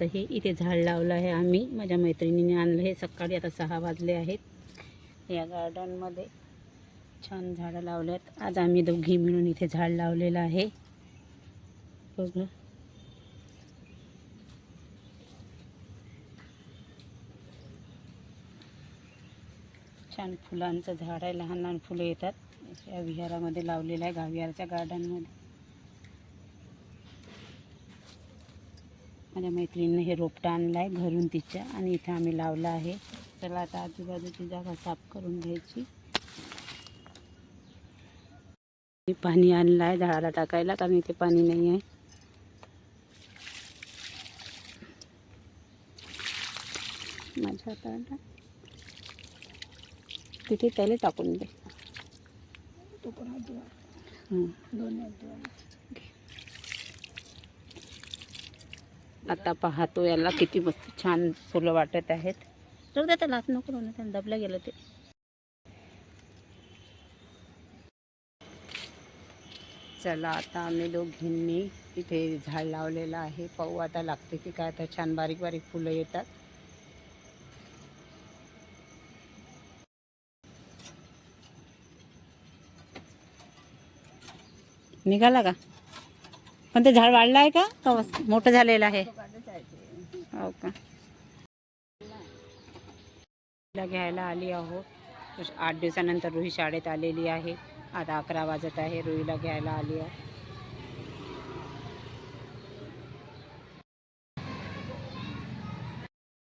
तर हे इथे झाड लावलं आहे आम्ही. माझ्या मैत्रिणीने आणलं हे सकाळी आता सहा वाजले आहेत. या गार्डनमध्ये छान झाडं लावले आहेत. आज आम्ही दोघी मिळून इथे झाड लावलेलं आहे. बघ. छान फुलांचं झाड आहे. लहान लहान फुलं येतात. या विहारामध्ये लावलेलं आहे. गाविहारच्या गार्डनमध्ये माझ्या मैत्रिणीनं हे रोपटं आणलं आहे घरून तिच्या आणि इथे आम्ही लावलं आहे. चला आता आजूबाजूची जागा साफ करून घ्यायची. पाणी आणलं आहे झाडाला टाकायला कारण इथे पाणी नाही आहे माझ्या हाताला. तिथे त्याला टाकून दे. हं. आता पाहतो याला किती मस्त छान फुलं वाटत आहेत. जाऊ द्या त्याला नको ना त्याला दबलं गेलं ते. चला आता आम्ही दोघींनी इथे झाड लावलेलं आहे. पाहू आता लागते की काय आता छान बारीक बारीक फुलं येतात. निघाला का? पण ते झाड वाढलं आहे का? मोठं झालेलं आहे. हो का? घ्यायला आली आहोत आठ दिवसानंतर रुही शाळेत आलेली आहे. आता अकरा वाजत आहे. रुईला घ्यायला आली आहे.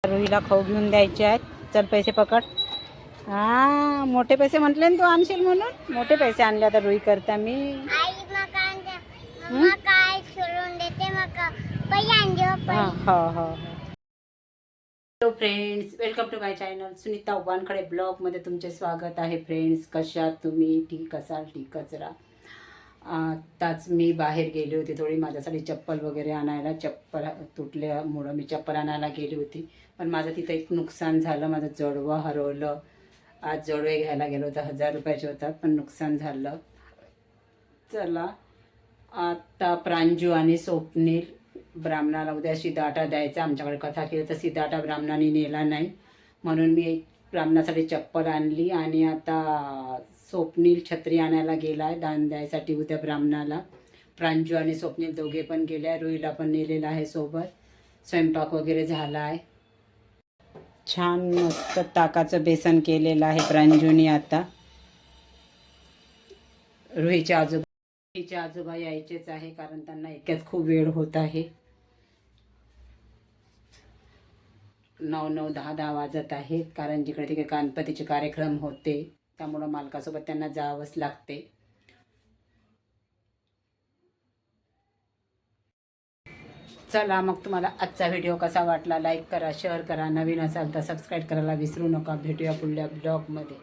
रुईला खाऊ घेऊन द्यायचे आहेत. चल पैसे पकड. हा मोठे पैसे म्हटले ना तू आणशील म्हणून? मोठे पैसे आणले आता रुई करता मी. हा हो हो hello friends welcome to my channel Sunita उबानकडे ब्लॉगमध्ये तुमचे स्वागत आहे फ्रेंड्स कशात तुम्ही? ठीक असाल? ठीक कचरा आताच मी बाहेर गेली होती थोडी. माझ्यासाठी चप्पल वगैरे आणायला. चप्पल तुटल्यामुळं मी चप्पल आणायला गेली होती. पण माझं तिथं एक नुकसान झालं. माझं जडवं हरवलं. आज जडवे घ्यायला गेलो होतं. हजार रुपयाचे होतात पण नुकसान झालं. चला. आता प्रांजू आणि स्वप्नील ब्राह्मणाला उद्या सिद्धाटा द्यायचा आमच्याकडे कथा केली तर सिद्धाटा ब्राह्मणाने नेला नाही. म्हणून मी एक ब्राह्मणासाठी चप्पल आणली आणि आता स्वप्नील छत्री आणायला गेला आहे दान द्यायसाठी उद्या ब्राह्मणाला. प्रांजू आणि स्वप्नील दोघे पण गेले आहे रुईला पण नेलेला आहे सोबत. स्वयंपाक वगैरे झाला आहे छान मस्त ताकाचं बेसन केलेलं आहे प्रांजूनी आता. रुईच्या आजोबा रुईचे आजोबा यायचेच आहे कारण त्यांना इतक्यात खूप वेळ होत आहे. नऊ नऊ दहा दहा वाजत आहेत कारण जिकडे तिकडे गणपतीचे कार्यक्रम होते त्यामुळं मालकासोबत त्यांना जावंच लागते. चला मग तुम्हाला आजचा व्हिडिओ कसा वाटला? लाईक करा शेअर करा. नवीन असाल तर सबस्क्राईब करायला विसरू नका. भेटूया पुढल्या ब्लॉगमध्ये.